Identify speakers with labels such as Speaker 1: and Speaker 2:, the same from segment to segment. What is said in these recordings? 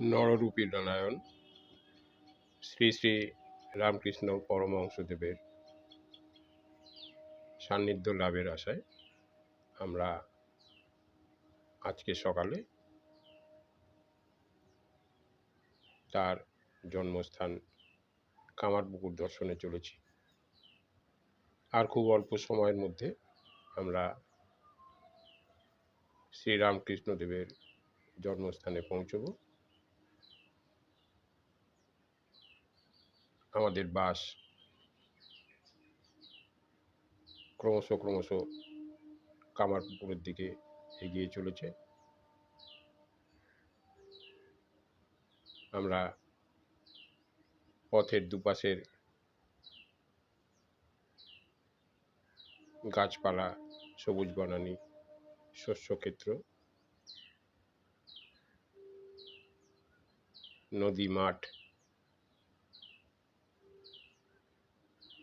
Speaker 1: নররূপী নারায়ণ, শ্রী শ্রী রামকৃষ্ণ পরমহংসদেবের সান্নিধ্য লাভের আশায় আমরা আজকে সকালে তার জন্মস্থান কামারপুকুর দর্শনে চলেছি। আর খুব অল্প সময়ের মধ্যে আমরা শ্রীরামকৃষ্ণদেবের জন্মস্থানে পৌঁছব। আমাদের বাস। ক্রমশ ক্রমশ কামারপুকুরের দিকে এগিয়ে চলেছে। আমরা পথের দুপাশের গাছপালা, সবুজ বনানী শস্যক্ষেত্র নদী মাঠ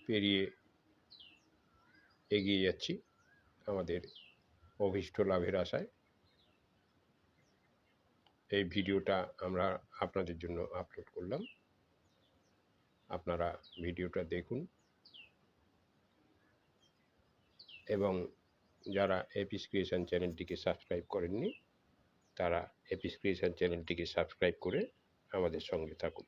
Speaker 1: পেরিয়ে এগিয়ে যাচ্ছি আমাদের অভীষ্ট লাভের আশায়। এই ভিডিওটা আমরা আপনাদের জন্য আপলোড করলাম। আপনারা ভিডিওটা দেখুন। এবং যারা এপিস ক্রিয়েশন চ্যানেলটিকে সাবস্ক্রাইব করেননি, তারা এপিস ক্রিয়েশন চ্যানেলটিকে সাবস্ক্রাইব করে আমাদের সঙ্গে থাকুন।